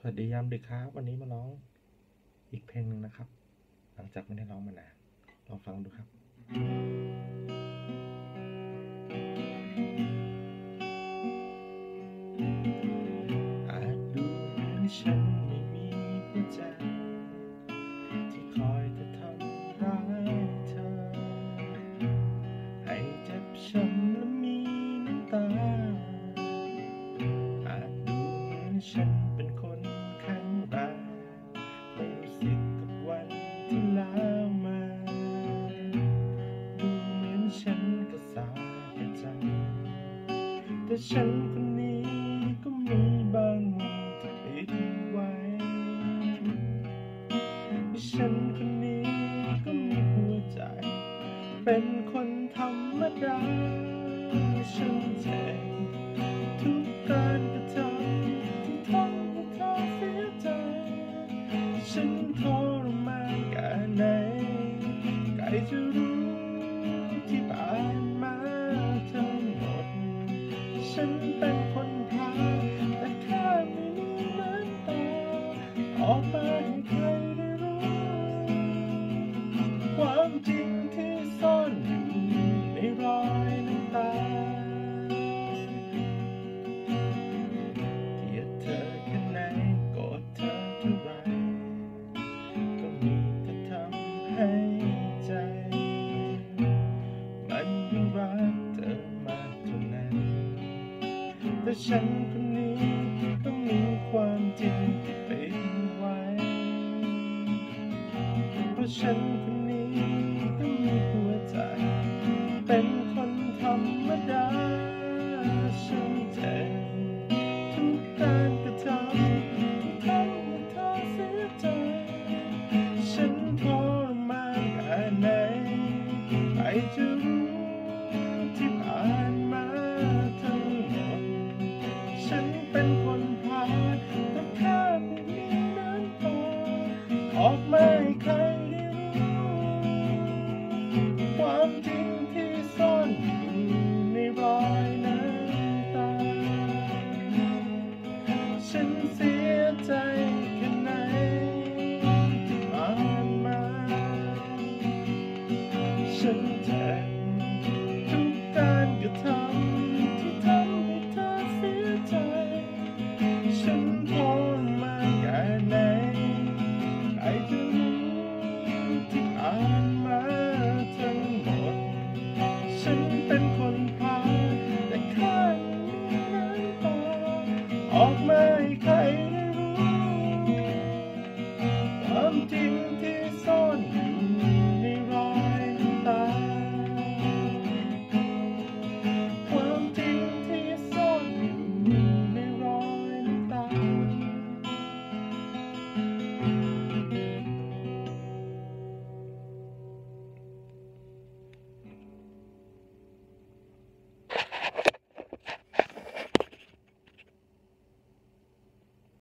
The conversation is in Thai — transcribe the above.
สวัสดียามดึกครับ วันนี้มาร้องอีกเพลงหนึ่งนะครับ หลังจากไม่ได้ร้องมานานลองฟังดูครับ อาจดูเหมือนฉัน ฉันคนนี้ก็มีบางมุมที่ปิดไว้ฉันคนนี้ก็มีหัวใจ เป็นคนธรรมดาฉันเจ็บทุกการกระทำที่ทำให้เธอเสียใจ ฉันทรมานแค่ไหนใครจะ ฉันเป็นคน แต่ฉันคนนี้ต้องมีความจริงเปิดไว้ เพราะฉันคนนี้ต้องมีหัวใจ เป็นคนธรรมดาฉันเจ็บทุกการกระทำที่ทำให้เธอเสียใจ ฉันทรมานแค่ไหนใครจะรู้ ออกมาให้ใครได้รู้ความจริงที่ซ่อนอยู่ในรอยน้ำตา ฉันเสียใจแค่ไหนที่ผ่านมา ฉันเจ็บทุกการกระทำ อกมาให้ใครได้รู้ความจริงที่ซ่อน